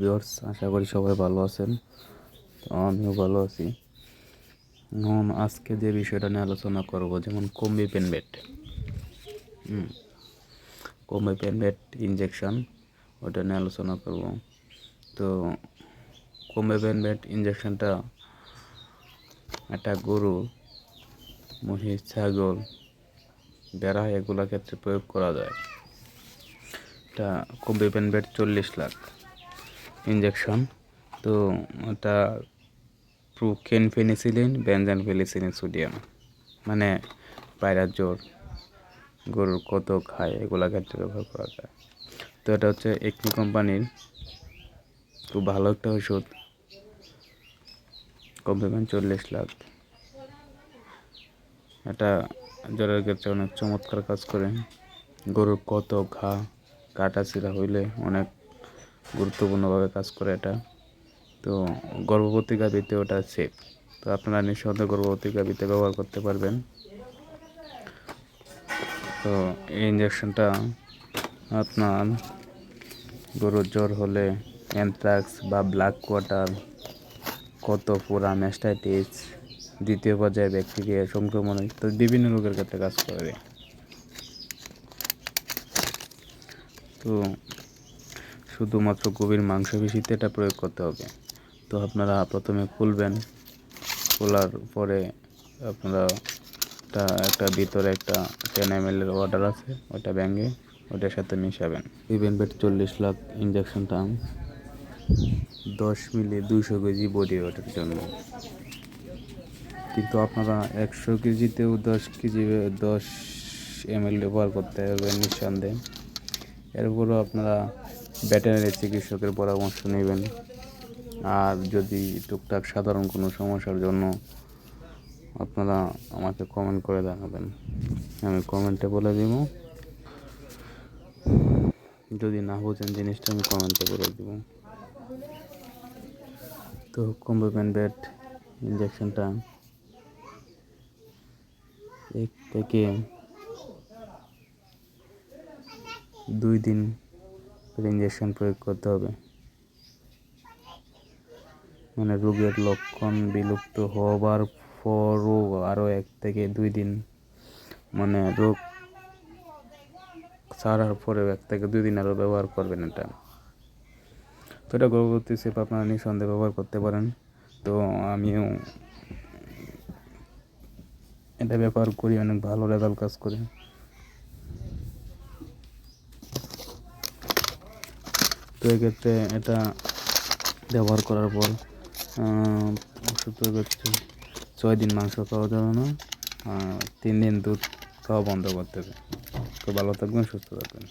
Viewers আশা করি সবাই ভালো আছেন। তো আমিও ভালো আছি। আজকে যে বিষয়টা নিয়ে আলোচনা করব, যেমন কম্বি পেনবেট কম্বি পেনবেট ইঞ্জেকশন ওটা নিয়ে আলোচনা করব। তো কম্বি পেনবেট ইঞ্জেকশনটা একটা গরু, মহিষ, ছাগল, বেড়া এগুলোর ক্ষেত্রে প্রয়োগ করা যায়। এটা কম্বি পেনবেট চল্লিশ লাখ। ইঞ্জেকশন তো ওটা প্রুকেন ফেনিসিলিন বেনজান ফেলিসিলিন সোডিয়াম মানে পায়রার জোর, গরুর কত খায়, এগুলা ক্ষেত্রে ব্যবহার করা যায়। তো এটা হচ্ছে একটি কোম্পানির খুব ভালো একটা ওষুধ। কমপ্লিমেন্ট চল্লিশ লাখ। এটা জ্বরের ক্ষেত্রে অনেক চমৎকার কাজ করে। গরুর কত ঘা, কাটা ছিঁড়া হইলে অনেক গুরুত্বপূর্ণভাবে কাজ করে এটা। তো গর্ভবতী গাভীতে ওটা সেফ তো আপনারা নিঃসন্দেহে গর্ভবতী গাভীতে ব্যবহার করতে পারবেন। তো এই ইঞ্জেকশনটা আপনার গরুর জ্বর হলে অ্যানথ্রাক্স বা ব্ল্যাক কোয়াটার কত পুরা ম্যাস্টাইটিস দ্বিতীয় পর্যায়ে ব্যাকটেরিয়া সংক্রমণ ইত্যাদি বিভিন্ন রোগের ক্ষেত্রে কাজ করে। তো শুধুমাত্র গভীর মাংসপেশিতে এটা প্রয়োগ করতে হবে। তো আপনারা প্রথমে খুলবেন, খোলার পরে আপনারা একটা একটা ভিতরে একটা টেন এম এর অর্ডার আছে ওটা ব্যাঙ্গে ওটার সাথে মিশাবেন। ইভেনবেট চল্লিশ লাখ ইঞ্জেকশনটা দশ মিলি দুশো কেজি বডি ওয়েটের জন্য। কিন্তু আপনারা একশো কেজিতেও দশ কেজি, দশ এম এল ব্যবহার করতে হবে নিঃসন্দেহে। এরপরও আপনারা ভেটেরিনারি চিকিৎসকের পরামর্শ নেবেন। আর যদি টুকটাক সাধারণ কোনো সমস্যার জন্য আপনারা আমাকে কমেন্ট করে জানাবেন। আমি কমেন্টে বলে দিব। যদি না বোঝেন জিনিসটা, আমি কমেন্টে বলে দিব। তো কম্বোপেন বেড ইঞ্জেকশনটা এক থেকে দুই দিন ইঞ্জেকশন প্রয়োগ করতে হবে। মানে রোগের লক্ষণ বিলুপ্ত হবার পরও আরও এক থেকে দুই দিন মানে রোগ ছাড়ার পরেও এক থেকে দুই দিন আরও ব্যবহার করবেন এটা। তো এটা গর্ভবতী সেপ আপনারা নিঃসন্দেহে ব্যবহার করতে পারেন। তো আমিও এটা ব্যবহার করি, অনেক ভালো রেজাল্ট কাজ করে। এক্ষেত্রে এটা ব্যবহার করার পর প্রয়োগ ছয় দিন মাংস খাওয়া যাবে না তিন দিন দুধ খাওয়া বন্ধ করতে হবে। তো ভালো থাকবেন, সুস্থ থাকবেন।